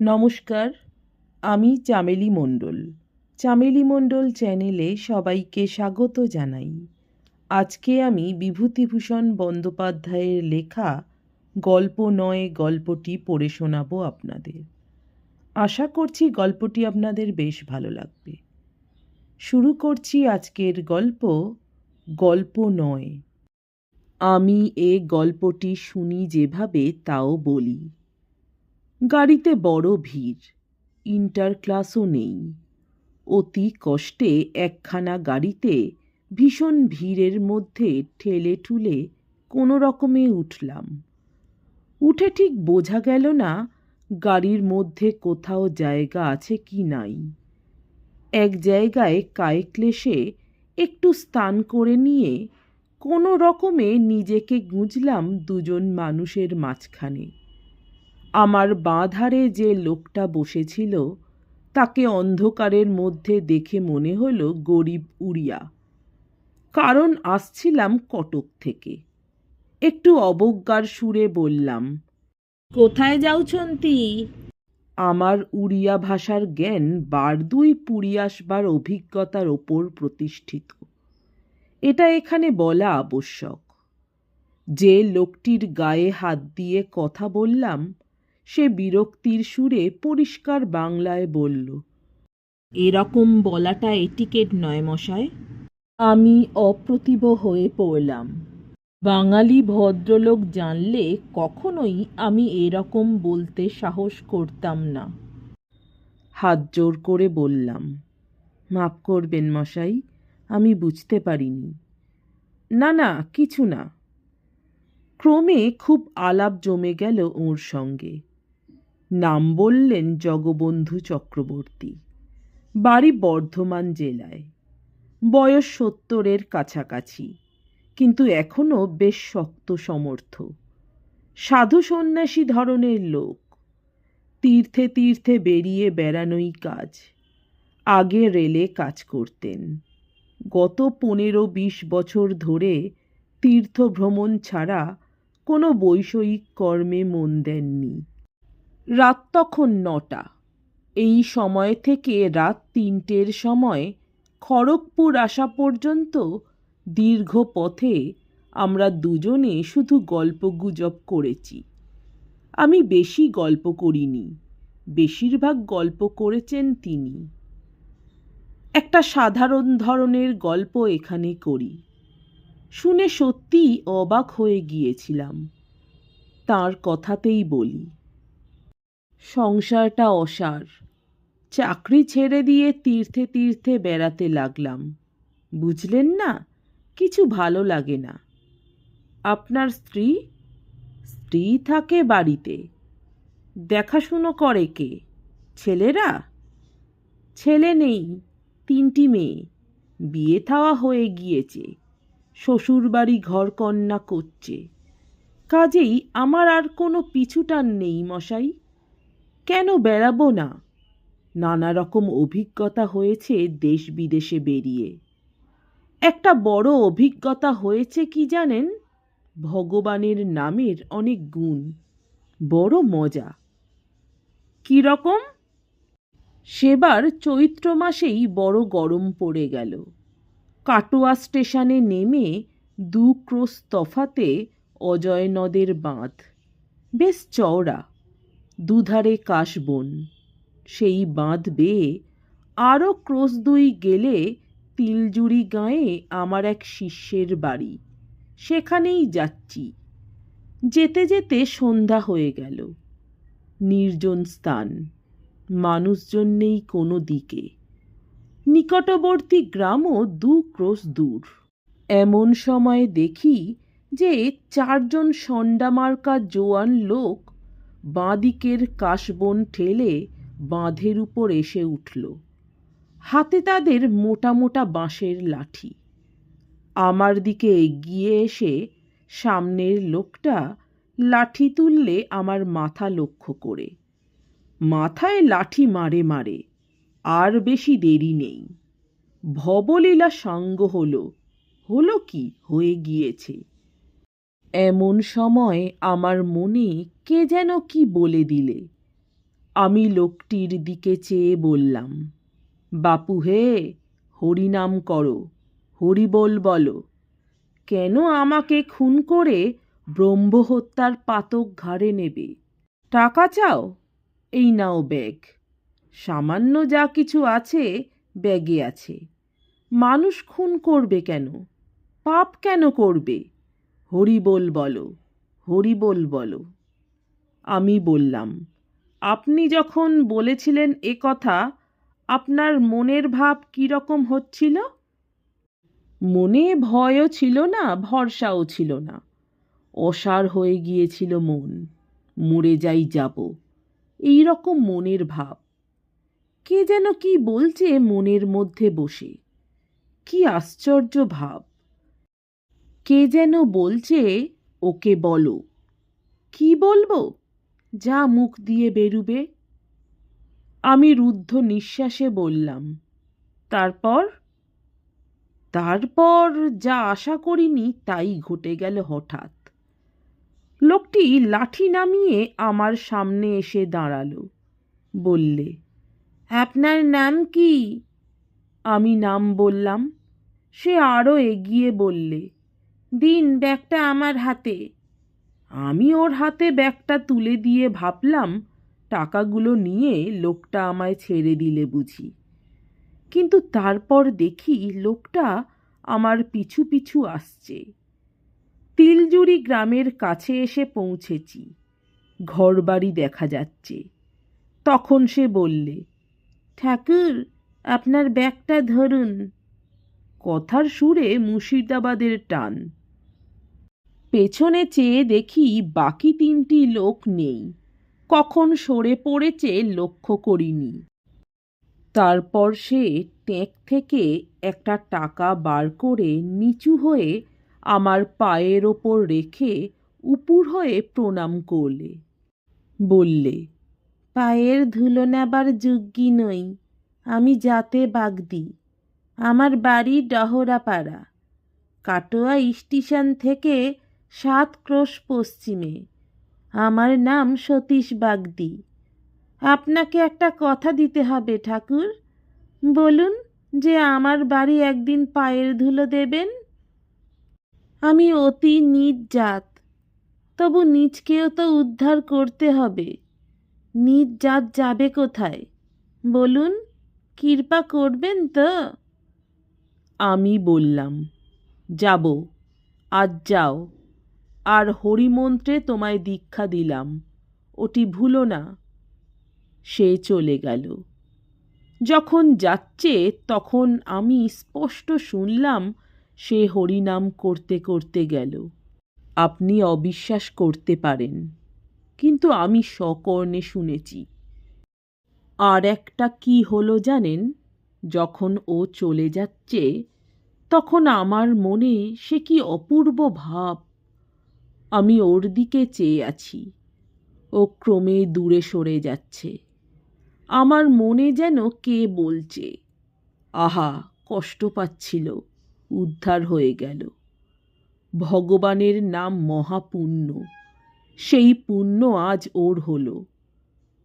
নমস্কার, আমি চামেলি মণ্ডল। চামেলি মণ্ডল চ্যানেলে সবাইকে স্বাগত জানাই। আজকে আমি বিভূতিভূষণ বন্দ্যোপাধ্যায়ের লেখা গল্প নয়, গল্পটি পড়ে শোনাবো আপনাদের। আশা করছি গল্পটি আপনাদের বেশ ভালো লাগবে। শুরু করছি আজকের গল্প গল্প নয়। আমি এ গল্পটি শুনি যেভাবে তাও বলি। গাড়িতে বড় ভিড়। ইন্টার ক্লাসও নেই। অতি কষ্টে একখানা গাড়িতে ভীষণ ভিড়ের মধ্যে ঠেলে ঠুলে কোনো রকমে উঠলাম। উঠে ঠিক বোঝা গেল না গাড়ির মধ্যে কোথাও জায়গা আছে কি নাই। এক জায়গায় কায়ক্লেশে একটু স্থান করে নিয়ে কোনো রকমে নিজেকে গুঁজলাম দুজন মানুষের মাঝখানে। আমার বাঁ ধারে যে লোকটা বসেছিল, তাকে অন্ধকারের মধ্যে দেখে মনে হলো গরিব উড়িয়া। কারণ আসছিলাম কটক থেকে। একটু অবজ্ঞার সুরে বললাম, কোথায় যাওছন্তি আমার উড়িয়া ভাষার জ্ঞান বার দুই পুরী আসবার অভিজ্ঞতার ওপর প্রতিষ্ঠিত। এটা এখানে বলা আবশ্যক। যে লোকটির গায়ে হাত দিয়ে কথা বললাম সে বিরক্তির সুরে পরিষ্কার বাংলায় বলল, এরকম বলাটা এটিকেট নয় মশায়। আমি অপ্রতিভ হয়ে পড়লাম। বাঙালি ভদ্রলোক জানলে কখনোই আমি এরকম বলতে সাহস করতাম না। হাত জোর করে বললাম, মাফ করবেন মশাই, আমি বুঝতে পারিনি। না না, কিছু না। ক্রমে খুব আলাপ জমে গেল ওর সঙ্গে। নাম বললেন জগবন্ধু চক্রবর্তী। বাড়ি বর্ধমান জেলায়। বয়স সত্তরের কাছাকাছি, কিন্তু এখনও বেশ শক্ত সমর্থ। সাধু সন্ন্যাসী ধরনের লোক। তীর্থে তীর্থে বেরিয়ে বেড়ানোই কাজ। আগে রেলে কাজ করতেন। গত পনেরো বিশ বছর ধরে তীর্থ ভ্রমণ ছাড়া কোনো বৈষয়িক কর্মে মন দেননি। রাত তখন নটা। এই সময় থেকে রাত তিনটের সময় খড়গপুর আসা পর্যন্ত দীর্ঘ পথে আমরা দুজনে শুধু গল্প গুজব করেছি। আমি বেশি গল্প করিনি, বেশিরভাগ গল্প করেছেন তিনি। একটা সাধারণ ধরনের গল্প এখানে করি। শুনে সত্যিই অবাক হয়ে গিয়েছিলাম। তার কথাতেই বলি সংসারটা অসার। চাকরি ছেড়ে দিয়ে তীর্থে তীর্থে বেড়াতে লাগলাম। বুঝলেন না, কিছু ভালো লাগে না। আপনার স্ত্রী? স্ত্রী থাকে বাড়িতে। দেখাশুনো করে কে? ছেলেরা? ছেলে নেই, তিনটি মেয়ে। বিয়ে থাওয়া হয়ে গিয়েছে। শ্বশুরবাড়ি ঘরকন্না করছে। কাজেই আমার আর কোনো পিছুটান নেই মশাই। কেন বেড়াবো না? নানা রকম অভিজ্ঞতা হয়েছে দেশ বিদেশে বেরিয়ে। একটা বড় অভিজ্ঞতা হয়েছে কি জানেন? ভগবানের নামের অনেক গুণ। বড় মজা। কী রকম? সেবার চৈত্র মাসেই বড় গরম পড়ে গেল। কাটোয়া স্টেশনে নেমে দু ক্রোশ তফাতে অজয় নদের বাঁধ। বেশ চওড়া। দুধারে কাশবন সেই বাঁধ বেয়ে আরও ক্রোশ দুই গেলে তিলজুড়ি গাঁয়ে আমার এক শিষ্যের বাড়ি। সেখানেই যাচ্ছি। যেতে যেতে সন্ধ্যা হয়ে গেল। নির্জন স্থান, মানুষজন নেই কোনো দিকে। নিকটবর্তী গ্রামও দু ক্রোশ দূর। এমন সময় দেখি যে চারজন সন্ডামার্কা জোয়ান লোক বাঁদিকের কাশবন ঠেলে বাঁধের উপর এসে উঠল। হাতে তাদের মোটা মোটা বাঁশের লাঠি। আমার দিকে এগিয়ে এসে সামনের লোকটা লাঠি তুললে আমার মাথা লক্ষ্য করে। মাথায় লাঠি মারে মারে, আর বেশি দেরি নেই। ভবলীলা সাঙ্গ হলো হলো কি হয়ে গিয়েছে? এমন সময় আমার মনে কে যেন কি বলে দিলে। আমি লোকটির দিকে চেয়ে বললাম, বাপু হে, হরিনাম করো, হরিবোল বলো। কেন আমাকে খুন করে ব্রহ্মহত্যার পাতক ঘাড়ে নেবে? টাকা চাও? এই নাও ব্যাগ। সামান্য যা কিছু আছে, ব্যাগে আছে। মানুষ খুন করবে কেন? পাপ কেন করবে? হরিবোল বলো হরিবোল বলো। আমি বললাম, আপনি যখন বলেছিলেন এ কথা, আপনার মনের ভাব কীরকম হচ্ছিল? মনে ভয়ও ছিল না, ভরসাও ছিল না। অসার হয়ে গিয়েছিল মন, মরে যাই যাব, এই রকম মনের ভাব। কে যেন কি বলছে মনের মধ্যে বসে, কি আশ্চর্য ভাব। কে যেন বলছে, ওকে বলো। কি বলব? যা মুখ দিয়ে বেরুবে। আমি রুদ্ধ নিঃশ্বাসে বললাম, তারপর? তারপর যা আশা করিনি, তাই ঘটে গেল হঠাৎ। লোকটি লাঠি নামিয়ে আমার সামনে এসে দাঁড়াল। বললে, আপনার নাম কি? আমি নাম বললাম। সে আরও এগিয়ে বললে দিন ব্যাগটা আমার হাতে। আমি ওর হাতে ব্যাগটা তুলে দিয়ে ভাবলাম, টাকাগুলো নিয়ে লোকটা আমায় ছেড়ে দিলে বুঝি। কিন্তু তারপর দেখি লোকটা আমার পিছু পিছু আসছে। তিলজুড়ি গ্রামের কাছে এসে পৌঁছেছি। ঘরবাড়ি দেখা যাচ্ছে। তখন সে বললে, ঠাকুর, আপনার ব্যাগটা ধরুন। কথার সুরে মুর্শিদাবাদের টান। পেছনে চেয়ে দেখি বাকি তিনটি লোক নেই। কখন সরে পড়েছে লক্ষ্য করিনি। তারপর সে ট্যাঁক থেকে একটা টাকা বার করে নিচু হয়ে আমার পায়ের ওপর রেখে উপুর হয়ে প্রণাম করলে। বললে, পায়ের ধুলো নেবার যোগ্যী নই, আমি যাতে বাগদি। আমার বাড়ি ডহরাপাড়া। কাটোয়া স্টেশন থেকে সাত ক্রোশ পশ্চিমে। আমার নাম সতীশ বাগদি। আপনাকে একটা কথা দিতে হবে, ঠাকুর। বলুন যে আমার বাড়ি একদিন পায়ের ধুলো দেবেন? আমি অতি নিজ জাত। তবু নিজকেও তো উদ্ধার করতে হবে। নিজ জাত যাবে কোথায়? বলুন, কৃপা করবেন তো? আমি বললাম, যাব, আজ যাও। আর হরিমন্ত্রে তোমায় দীক্ষা দিলাম। ওটি ভুলো না। সে চলে গেল। যখন যাচ্ছে, তখন আমি স্পষ্ট শুনলাম, সে হরিনাম করতে করতে গেল। আপনি অবিশ্বাস করতে পারেন, কিন্তু আমি সকর্ণে শুনেছি। আর একটা কি হলো জানেন? যখন ও চলে যাচ্ছে, তখন আমার মনে সে কি অপূর্ব ভাব। আমি ওর দিকে চেয়ে আছি। ও ক্রমে দূরে সরে যাচ্ছে। আমার মনে যেন কে বলছে। আহা, কষ্ট পাচ্ছিল, উদ্ধার হয়ে গেল। ভগবানের নাম মহাপুণ্য, সেই পুণ্য আজ ওর হলো।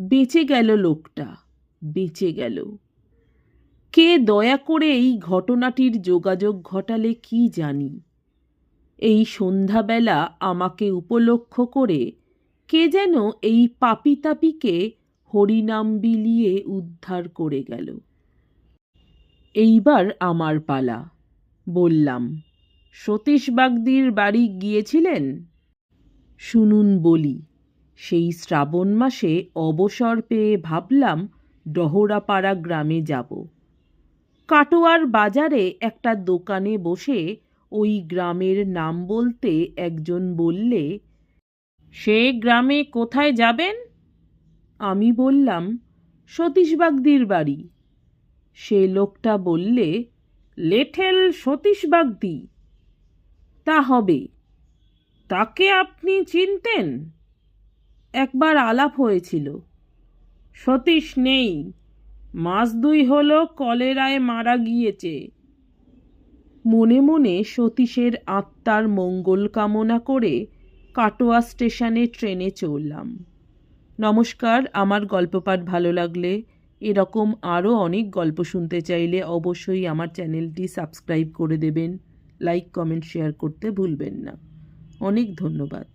বেঁচে গেল লোকটা, বেঁচে গেল। কে দয়া করে এই ঘটনাটির যোগাযোগ ঘটালে কি জানি। এই সন্ধ্যাবেলা আমাকে উপলক্ষ করে কে যেন এই পাপিতাপিকে হরিনাম বিলিয়ে উদ্ধার করে গেল। এইবার আমার পালা, বললাম, সতীশ বাগদির বাড়ি গিয়েছিলেন? শুনুন বলি, সেই শ্রাবণ মাসে অবসর পেয়ে ভাবলাম ডহরাপাড়া গ্রামে যাব। কাটোয়ার বাজারে একটা দোকানে বসে ওই গ্রামের নাম বলতে একজন বললে, সে গ্রামে কোথায় যাবেন? আমি বললাম সতীশ বাগদির বাড়ি। সে লোকটা বললে, লেঠেল সতীশ বাগদি তা হবে, তাকে আপনি চিনতেন? একবার আলাপ হয়েছিল, সতীশ নেই, মাস দুই হলো কলেরায় মারা গিয়েছে। মনে মনে সতীশের আত্মার মঙ্গল কামনা করে কাটোয়া স্টেশনে ট্রেনে চললাম নমস্কার, আমার গল্পপাঠ ভালো লাগলে এরকম আরও অনেক গল্প শুনতে চাইলে অবশ্যই আমার চ্যানেলটি সাবস্ক্রাইব করে দেবেন। লাইক, কমেন্ট, শেয়ার করতে ভুলবেন না। অনেক ধন্যবাদ।